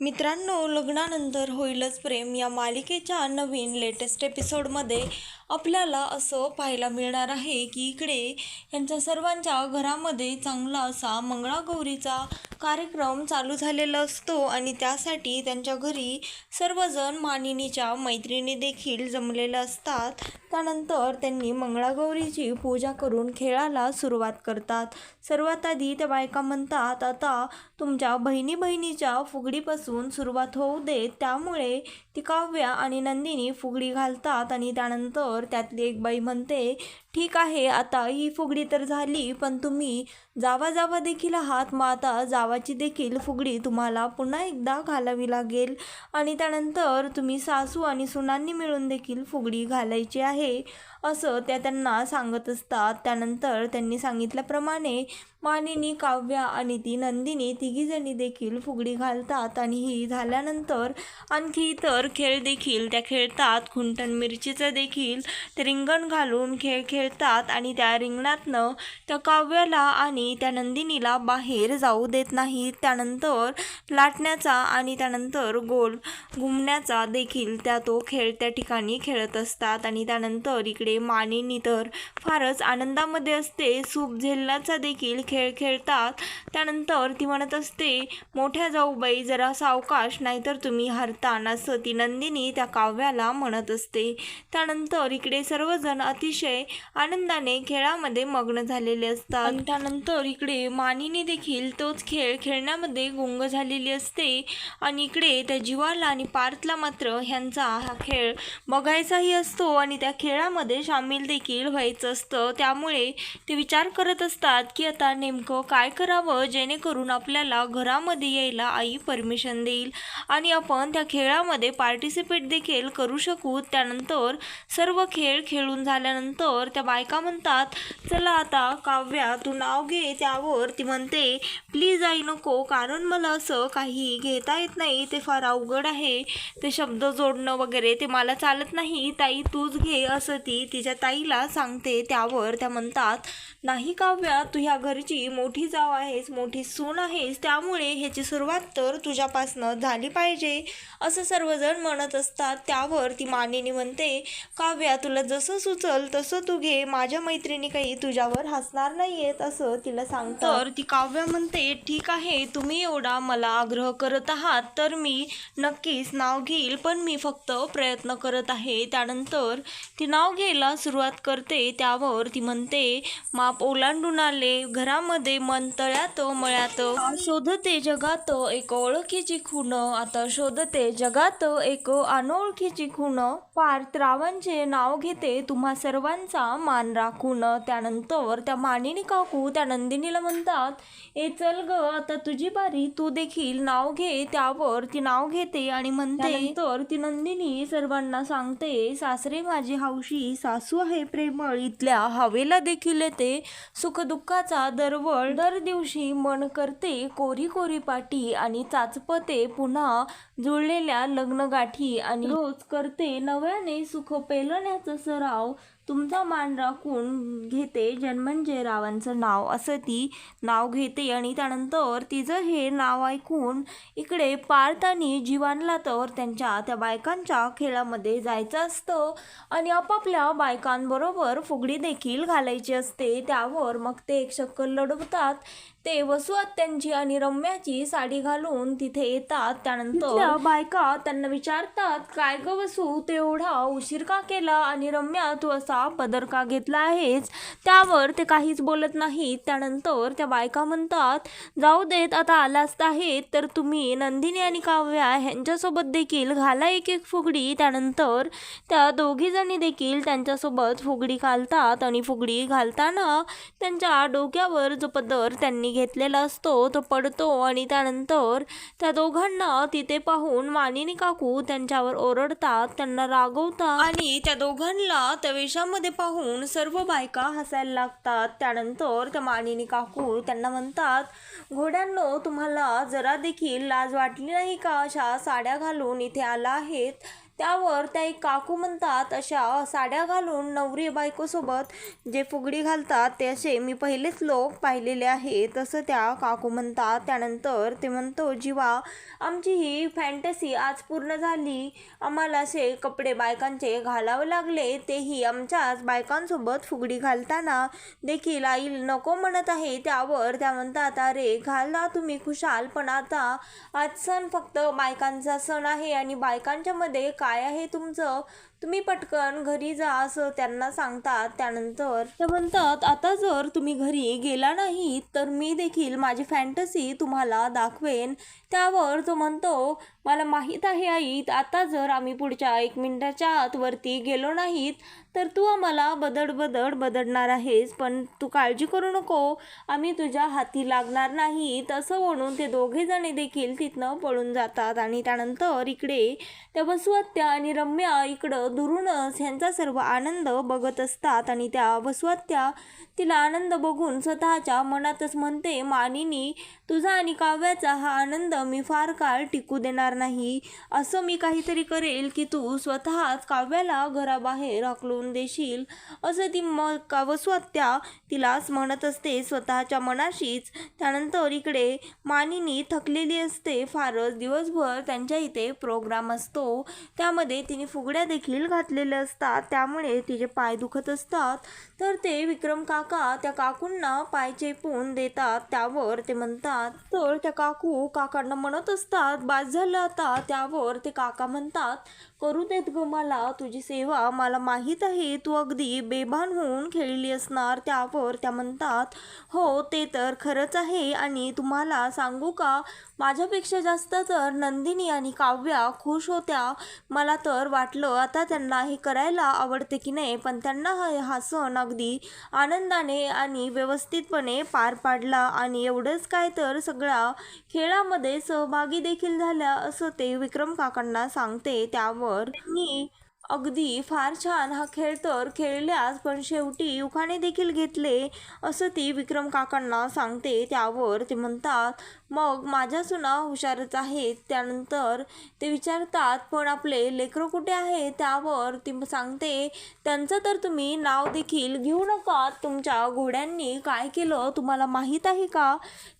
मित्रांनो लग्नानंतर होईलच प्रेम या मालिकेच्या नवीन लेटेस्ट एपिसोडमध्ये आपल्याला असं पाहायला मिळणार आहे की इकडे यांच्या सर्वांच्या घरामध्ये चांगला असा मंगळागौरीचा कार्यक्रम चालू झालेला असतो आणि त्यासाठी त्यांच्या घरी सर्वजण मानिनीच्या मैत्रिणी देखील जमलेल्या असतात. त्यानंतर त्यांनी मंगळागौरीची पूजा करून खेळाला सुरुवात करतात. सर्वात आधी त्या बायका म्हणतात आता तुमच्या बहिणी बहिणीच्या फुगडीपासून सुरुवात होऊ देत त्यामुळे ती काव्या आणि नंदिनी फुगडी घालतात आणि त्यानंतर त्यातली एक बाई म्हणते ठीक आहे आता ही फुगडी तर झाली पण तुम्ही जावा जावा देखील आहात. मग आता जावाची देखील फुगडी तुम्हाला पुन्हा एकदा घालावी लागेल. आणि त्यानंतर तुम्ही सासू आणि सुनांनी मिळून देखील फुगडी घालायची आहे असं त्या त्यांना सांगत असतात. त्यानंतर त्यांनी सांगितल्याप्रमाणे मानिनी काव्या आणि ती नंदिनी तिघीजणी देखील फुगडी घालतात. आणि ही झाल्यानंतर आणखी इतर खेळ देखील त्या खेळतात. खुंटण मिरचीचं देखील ते रिंगण घालून खेळ खेळतात आणि त्या रिंगणातनं त्या काव्याला आणि त्या नंदिनीला बाहेर जाऊ देत नाहीत. त्यानंतर लाटण्याचा आणि त्यानंतर गोल घुमण्याचा देखील त्या तो खेळ त्या ठिकाणी खेळत असतात. आणि त्यानंतर इकडे मानिनी तर फारच आनंदामध्ये असते. सूप झेलण्याचा देखील खेळ खेळतात. त्यानंतर ती म्हणत असते मोठ्या जाऊबाई जरा सावकाश नाहीतर तुम्ही हरतान असं ती नंदिनी त्या काव्याला म्हणत असते. त्यानंतर इकडे सर्वजण अतिशय आनंदाने खेळामध्ये मग्न झालेले असतात. आणि त्यानंतर इकडे मानिनी देखील तोच खेळ खेळण्यामध्ये गुंग झालेली असते. आणि इकडे त्या जीवाला आणि पार्थला मात्र ह्यांचा हा खेळ बघायचाही असतो आणि त्या खेळामध्ये सामील देखील व्हायचं असतं. त्यामुळे ते विचार करत असतात की आता नेमकं काय करावं? जेणेकरून आपल्याला घरामध्ये यायला आई परमिशन देईल आणि आपण त्या खेळामध्ये पार्टिसिपेट देखील करू शकू. त्यानंतर सर्व खेळ खेळून झाल्यानंतर त्या बायका म्हणतात चला आता काव्या तू नाव घे त्यावर. ती म्हणते प्लीज आई नको कारण मला असं काही घेता येत नाही. ते फार अवघड आहे. ते शब्द जोडणं वगैरे ते मला चालत नाही. ताई तूच घे असं ती तिच्या ताईला सांगते त्यावर. त्या म्हणतात नाही काव्या तू ह्या घरची मोठी जाव आहेस मोठी सून आहेस त्यामुळे ह्याची सुरुवात तर तुझ्यापासनं झाली पाहिजे. असं सर्वजण म्हणत असतात. त्यावर ती मानिनी म्हणते काव्या तुला जसं सुचल तसं तू घे. माझ्या मैत्रिणी काही तुझ्यावर हसणार नाही आहेत असं तिला सांगतं तर ती काव्या म्हणते ठीक आहे तुम्ही एवढा मला आग्रह करत आहात तर मी नक्कीच नाव घेईल पण मी फक्त प्रयत्न करत आहे. त्यानंतर ती नाव घ्यायला सुरुवात करते. त्यावर ती म्हणते मा माप ओलांडून आले. घरामध्ये मन तळ्यात मळ्यात. शोधते जगात एक ओळखीची खूण. आता शोधते जगात एक अनोळखीची खूण. पार त्रावांचे नाव घेते तुम्हा सर्वांचा मान राखून. त्यानंतर त्या मानिनी काकू त्या नंदिनीला म्हणतात ए चल ग आता तुझी बारी. तू देखील नाव घे त्यावर ती नाव घेते आणि म्हणते तर ती नंदिनी सर्वांना सांगते सासरे माझी हौशी सासू आहे प्रेमळ. इथल्या हवेला देखील येते. सुखदुःखाचा दरवळ दर दिवशी मन करते कोरी कोरी पाटी आणि चाचपते पुन्हा जुळलेल्या लग्नगाठी आणि रोज करते नव्याने सुख पेलण्याचा सराव. तुमचा मान राखून घेते जन्मंजय रावांचं नाव. असं ती नाव घेते आणि त्यानंतर तिचं हे नाव ऐकून इकडे पार्थ आणि जीवानला तर त्यांच्या त्या बायकांच्या खेळामध्ये जायचं असतं आणि आपापल्या बायकांबरोबर फुगडी देखील घालायची असते. त्यावर मग ते एक शक्कल लढवतात. ते वसुआत्यांची आणि रम्याची साडी घालून तिथे येतात. त्यानंतर बायका त्यांना विचारतात काय ग वसू तेवढा उशीर का केला? आणि रम्या तू असा पदर का घेतला आहेस? त्यावर ते काहीच बोलत नाहीत. त्यानंतर त्या बायका म्हणतात जाऊ देत आता आलाच आहेत तर तुम्ही नंदिनी आणि काव्या ह्यांच्यासोबत देखील घाला एक एक फुगडी. त्यानंतर त्या दोघी जणी देखील त्यांच्यासोबत फुगडी घालतात आणि फुगडी घालताना त्यांच्या डोक्यावर जो पदर त्यांनी घेतलेला असतो तो पडतो आणि त्यानंतर त्या दोघांना तिथे पाहून मानिनी काकू त्यांच्यावर ओरडतात त्यांना रागवतात आणि त्या दोघांना त्या वेशामध्ये पाहून सर्व बायका हसायला लागतात. त्यानंतर त्या मानिनी काकू त्यांना म्हणतात घोड्यांनो तुम्हाला जरा देखील लाज वाटली नाही का? अशा साड्या घालून इथे आला आहेत. त्यावर त्या एक काकू म्हणतात अशा साड्या घालून नवरी बायकोसोबत जे फुगडी घालतात ते असे मी पहिलेच लोक पाहिलेले आहे तसं त्या काकू म्हणतात. त्यानंतर ते म्हणतो जीवा आमची ही फॅन्टसी आज पूर्ण झाली. आम्हाला असे कपडे बायकांचे घालावे लागले. तेही आमच्याच बायकांसोबत फुगडी घालताना देखील आई नको म्हणत आहे. त्यावर त्या म्हणतात अरे घाला तुम्ही खुशाल. पण आता आज सण फक्त बायकांचा सण आहे आणि बायकांच्यामध्ये काय काय आहे तुमचं? तुम्ही पटकन घरी जा असं त्यांना सांगतात त्यानंतर ते म्हणतात आता जर तुम्ही घरी गेला नाही तर मी देखील माझी फॅन्टसी तुम्हाला दाखवेन. त्यावर तो म्हणतो मला माहीत आहे आई आता जर आम्ही पुढच्या एक मिनिटाच्या आतवरती गेलो नाहीत तर तू आम्हाला बदड बदड बदडणार आहेस पण तू काळजी करू नको. आम्ही तुझ्या हाती लागणार नाही तसं म्हणून ते दोघे जणे देखील तिथनं पळून जातात आणि त्यानंतर इकडे त्या वसुहत्या आणि रम्या इकडं दुरूनच ह्यांचा सर्व आनंद बघत असतात आणि त्या वसुहत्या तिला आनंद बघून स्वतःच्या मनातच म्हणते मानिनी तुझा आणि काव्याचा हा आनंद मी फार काळ टिकू देणार नाही. असं मी काहीतरी करेल की तू स्वतःच काव्याला घराबाहेर हकलून देशील. असं ती म कावस्वत्या तिलाच म्हणत असते स्वतःच्या मनाशीच. त्यानंतर इकडे मानिनी थकलेली असते. फारच दिवसभर त्यांच्या इथे प्रोग्राम असतो. त्यामध्ये तिने फुगड्या देखील घातलेल्या असतात. त्यामुळे तिचे पाय दुखत असतात. तर ते विक्रम काका त्या काकूंना पाय चेपून देतात त्यावर ते म्हणतात तर त्या काकू काकांना म्हणत असतात बाद झालं आता. त्यावर ते काका म्हणतात करू देत ग मला? तुझी सेवा मला माहीत आहे. तू अगदी बेभान होऊन खेळली असणार त्यावर. त्या म्हणतात हो ते तर खरंच आहे. आणि तुम्हाला सांगू का? माझ्यापेक्षा जास्त तर नंदिनी आणि काव्या खुश होत्या. मला तर वाटलं आता त्यांना हे करायला आवडते की नाही पण त्यांना हा हा सण अगदी आनंदाने आणि व्यवस्थितपणे पार पाडला. आणि एवढंच काय तर सगळ्या खेळामध्ये सहभागी देखील झाल्या असं ते विक्रम काकांना सांगते. त्यावर मी अगदी फार छान हा खेळ तर खेळल्यास पण शेवटी उखाणे देखील घेतले असं ती विक्रम काकांना सांगते. त्यावर ते म्हणतात मग माझ्या सुना हुशारच आहेत त्यानंतर ते विचारतात पण आपले लेकरं कुठे आहे? त्यावर ती सांगते त्यांचं तर तुम्ही नाव देखील घेऊ नका. तुमच्या घोड्यांनी काय केलं तुम्हाला माहीत आहे का?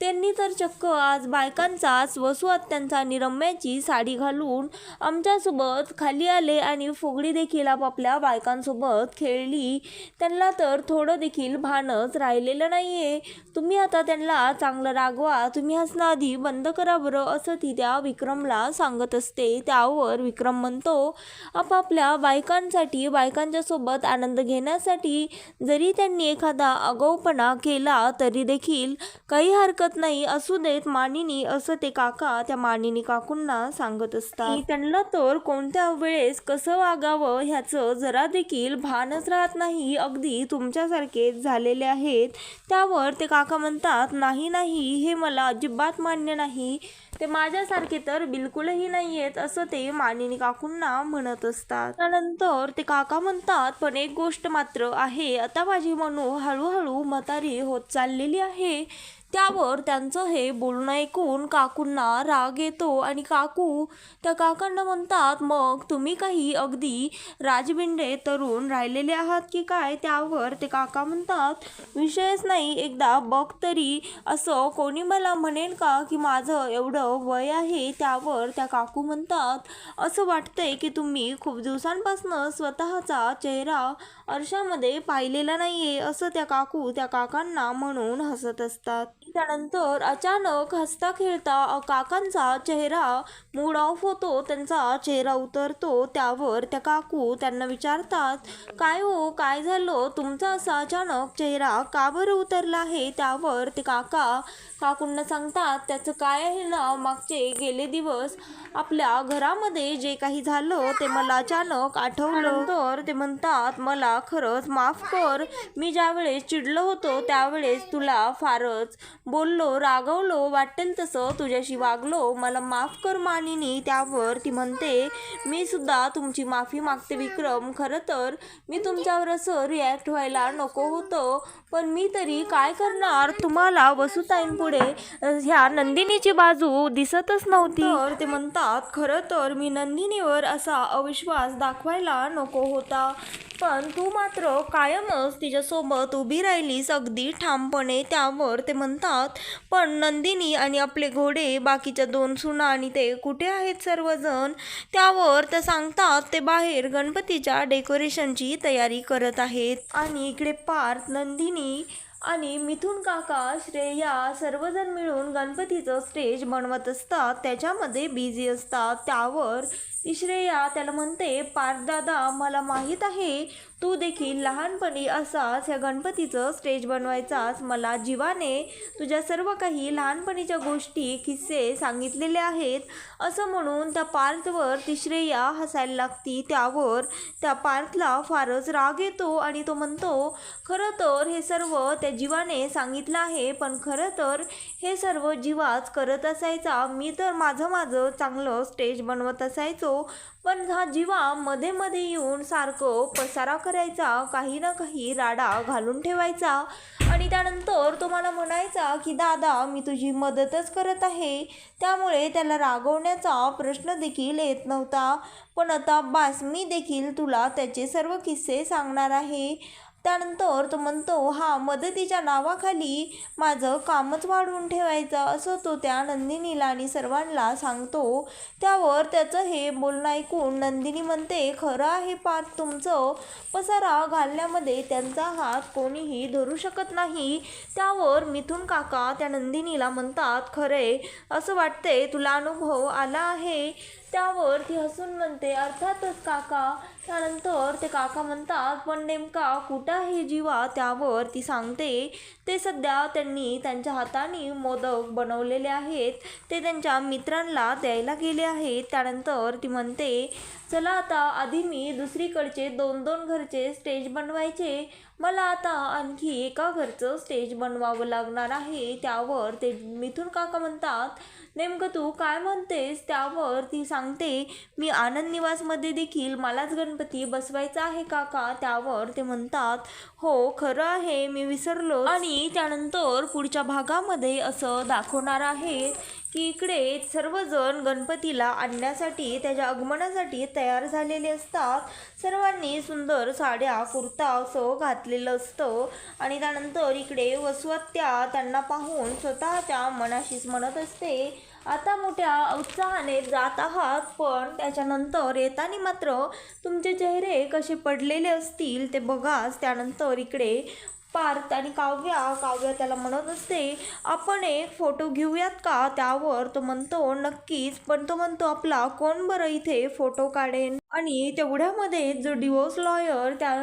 त्यांनी तर चक्क आज बायकांचाच वसुहत्यांचा त्यांचा निरम्याची साडी घालून आमच्यासोबत खाली आले आणि फुगडी देखील आपापल्या बायकांसोबत खेळली. त्यांना तर थोडं देखील भानच राहिलेलं नाही आहे तुम्ही आता त्यांना चांगलं रागवा. तुम्ही हा आधी बंद करा बरं असं ती त्या विक्रमला सांगत असते. त्यावर विक्रम म्हणतो आपापल्या बायकांसाठी बायकांच्या सोबत आनंद घेण्यासाठी जरी त्यांनी एखादा आगाऊपणा केला तरी देखील काही हरकत नाही असू देत मानिनी असं ते काका त्या मानिनी काकूंना सांगत असतात. त्यांना तर कोणत्या वेळेस कसं वागावं ह्याचं जरा देखील भानच राहत नाही. अगदी तुमच्यासारखेच झालेले आहेत. त्यावर ते काका म्हणतात नाही नाही हे मला अजिबात मान्य नाही. ते माझ्यासारखे तर बिलकुलही नाही आहेत असं ते मानिनी काकूंना म्हणत असतात. त्यानंतर ते काका म्हणतात पण एक गोष्ट मात्र आहे. आता माझी मनू हळूहळू म्हातारी होत चाललेली आहे. त्यावर त्यांचं हे बोलणं ऐकून काकूंना राग येतो आणि काकू त्या काकांना म्हणतात मग तुम्ही काही अगदी राजबिंडे तरुण राहिलेले आहात की काय? त्यावर ते काका म्हणतात विषयच नाही एकदा बघ तरी. असं कोणी मला म्हणेल का की माझं एवढं वय आहे? त्यावर त्या काकू म्हणतात असं वाटतंय की तुम्ही खूप दिवसांपासून स्वतःचा चेहरा आरशामध्ये पाहिलेला नाही आहे असं त्या काकू त्या काकांना म्हणून हसत असतात. त्यानंतर अचानक हसता खेळता काकांचा चेहरा मूड ऑफ होतो. त्यांचा चेहरा उतरतो. त्यावर त्या काकू त्यांना विचारतात काय हो? काय झालं? तुमचा असा अचानक चेहरा का बरं उतरला आहे? त्यावर ते काका काकूंना सांगतात त्याचं काय आहे ना मागचे गेले दिवस आपल्या घरामध्ये जे काही झालं ते मला अचानक आठवलं. तर ते म्हणतात मला खरंच माफ कर. मी ज्यावेळेस चिडलो होतो त्यावेळेस तुला फारच बोललो रागवलो वाटेल तसं तुझ्याशी वागलो. मला माफ कर मानिनी. त्यावर ती म्हणते मी सुद्धा तुमची माफी मागते विक्रम. खरं तर मी तुमच्यावर असं रिॲक्ट व्हायला नको होतं. पण मी तरी काय करणार? तुम्हाला वसुताईंपुढे ह्या नंदिनीची बाजू दिसतच नव्हती. तर ते म्हणतात खरं तर मी नंदिनीवर असा अविश्वास दाखवायला नको होता. पण तू मात्र कायमच तिच्यासोबत उभी राहिलीस अगदी ठामपणे त्यावर ते म्हणतात पण नंदिनी आणि आपले घोडे बाकीच्या दोन सुना आणि ते कुठे आहेत सर्वजण? त्यावर त्या सांगतात ते बाहेर गणपतीच्या डेकोरेशनची तयारी करत आहेत. आणि इकडे पार्थ नंदिनी आणि मिथुन काका श्रेया सर्वजण मिळून गणपतीचं स्टेज बनवत असतात त्याच्यामध्ये बिझी असतात. त्यावर श्रेया त्याला म्हणते पार्थदादा मला माहीत आहे तू देखील लहानपणी असाच ह्या गणपतीचं स्टेज बनवायचाच मला जीवाने तुझ्या सर्व काही लहानपणीच्या गोष्टी किस्से सांगितलेले आहेत. असं म्हणून त्या पार्थवर ती श्रेया हसायला लागती. त्यावर त्या पार्थला फारच राग येतो आणि तो म्हणतो खरं तर हे सर्व त्या जीवाने सांगितलं आहे पण खरं तर हे सर्व जीवाच करत असायचा. मी तर माझं माझं चांगलं स्टेज बनवत असायचो. पण हा जीवा मध्ये मध्ये येऊन सारखं पसारा करायचा काही ना काही राडा घालून ठेवायचा. आणि त्यानंतर तुम्हाला म्हणायचा की दादा मी तुझी मदतच करत आहे. त्यामुळे त्याला रागवण्याचा प्रश्न देखील येत नव्हता. पण आता बास मी देखील तुला त्याचे सर्व किस्से सांगणार आहे. त्यानंतर तो म्हणतो हा मदतीच्या नावाखाली माझं कामच वाढवून ठेवायचं. असं तो त्या नंदिनीला आणि सर्वांना सांगतो. त्यावर त्याचं हे बोलणं ऐकून नंदिनी म्हणते खरं आहे पाठ तुमचं पसारा घालण्यामध्ये त्यांचा हात कोणीही धरू शकत नाही. त्यावर मिथून काका त्या नंदिनीला म्हणतात खरे असं वाटते तुला अनुभव आला आहे. त्यावर ती हसून म्हणते अर्थातच काका. त्यानंतर ते काका म्हणतात पण नेमका कुठं आहे जीवा त्यावर ती सांगते ते सध्या त्यांनी त्यांच्या हाताने मोदक बनवलेले आहेत. ते त्यांच्या मित्रांना द्यायला गेले आहेत. त्यानंतर ती म्हणते चला आता आधी मी दुसरीकडचे दोन दोन घरचे स्टेज बनवायचे. मला आता आणखी एका घरचं स्टेज बनवावं लागणार आहे. त्यावर ते मिथून काका म्हणतात नेमकं तू काय म्हणतेस? त्यावर ती सांगते मी आनंद निवासमध्ये देखील मलाच गणपती बसवायचा आहे काका. त्यावर ते म्हणतात हो खरं आहे मी विसरलो आणि त्यानंतर पुढच्या भागामध्ये असं दाखवणार आहे. की इकडे सर्वजण गणपतीला आणण्यासाठी त्याच्या आगमनासाठी तयार झालेले असतात. सर्वांनी सुंदर साड्या कुर्ता असं घातलेलं असतं. आणि त्यानंतर इकडे वसवत्या त्यांना पाहून स्वतःच्या मनाशीच म्हणत असते आता मोठ्या उत्साहाने जात आहात पण त्याच्यानंतर येताना मात्र तुमचे चेहरे कसे पडलेले असतील ते बघाच. त्यानंतर इकडे पार्थ आणि काव्या काव्या त्याला म्हणत असते आपण एक फोटो घेऊयात का? त्यावर तो म्हणतो नक्कीच. पण तो म्हणतो आपला कोण बरं इथे फोटो काढेन? आणि तेवढ्यामध्ये जो डिवोर्स लॉयर त्या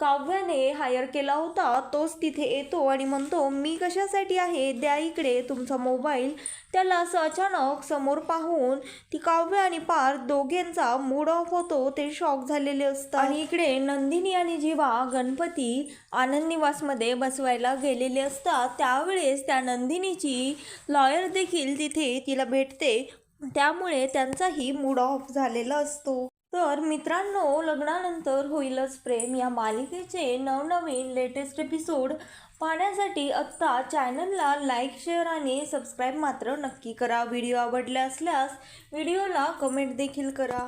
काव्याने हायर केला होता. तोच तिथे येतो आणि म्हणतो मी कशासाठी आहे? द्या इकडे तुमचा मोबाईल त्याला असं अचानक समोर पाहून ती काव्य आणि पार दोघेंचा मूड ऑफ होतो. ते शॉक झालेले असतात. आणि इकडे नंदिनी आणि जीवा गणपती आनंद निवासमध्ये बसवायला गेलेले असतात. त्यावेळेस त्या नंदिनीची लॉयर देखील तिथे तिला भेटते. त्यामुळे त्यांचाही मूड ऑफ झालेला असतो. तर मित्रांनो लग्नानंतर होईलच प्रेम. या मालिकेचे नवनवीन लेटेस्ट एपिसोड पाहण्यासाठी आत्ता चॅनलला लाईक शेअर आणि सबस्क्राईब मात्र नक्की करा. व्हिडिओ आवडले असल्यास व्हिडिओला कमेंट देखील करा.